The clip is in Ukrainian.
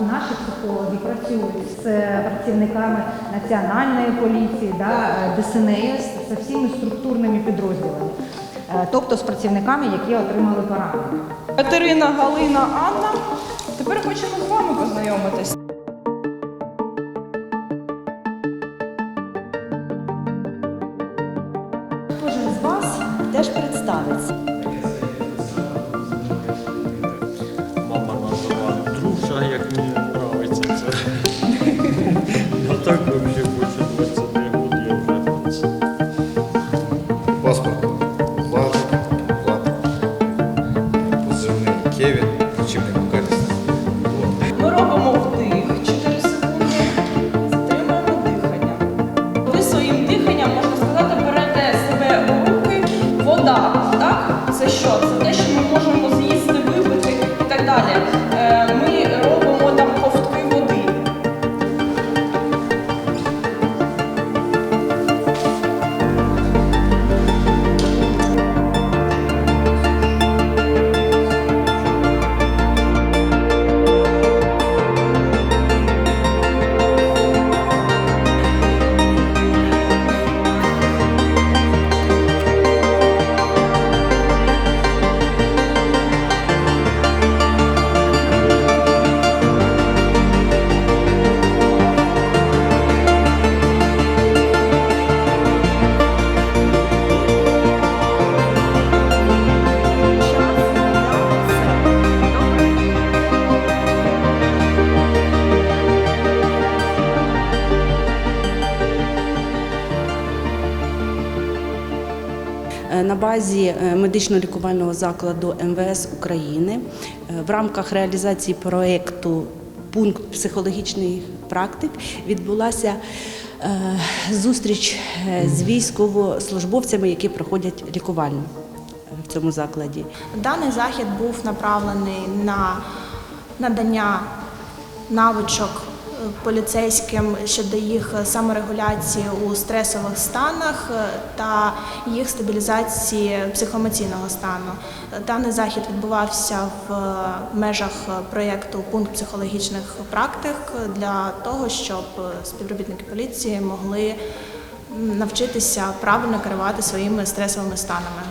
наші психологи працюють з працівниками національної поліції, да, е, ДСНС, з всіми структурними підрозділами, Е, тобто з працівниками, які отримали поранення. Катерина, Галина, Анна. Тепер хочемо з вами познайомитись. Кожен з вас теж представиться. Мама назвала Друша, як мені так взагалі хочу 23 роки, я вже. Паспорт. Влад. Влад. Позивний Кевін. Чим не покарісти? Ми робимо вдих 4 секунди, затримуємо дихання. Ви своїм диханням, можна сказати, берете себе у руки. Вода, так? Це що? Це На базі е, медично-лікувального закладу МВС України е, в рамках реалізації проєкту Пункт психологічних практик відбулася е, зустріч е, з військовослужбовцями, які проходять лікувальну е, в цьому закладі. Даний захід був направлений на надання навичок е, поліцейським щодо їх саморегуляції у стресових станах е, та їх стабілізації психоемоційного стану. Даний захід відбувався в е, межах проєкту Пункт психологічних практик для того, щоб е, співробітники поліції могли навчитися правильно керувати своїми стресовими станами.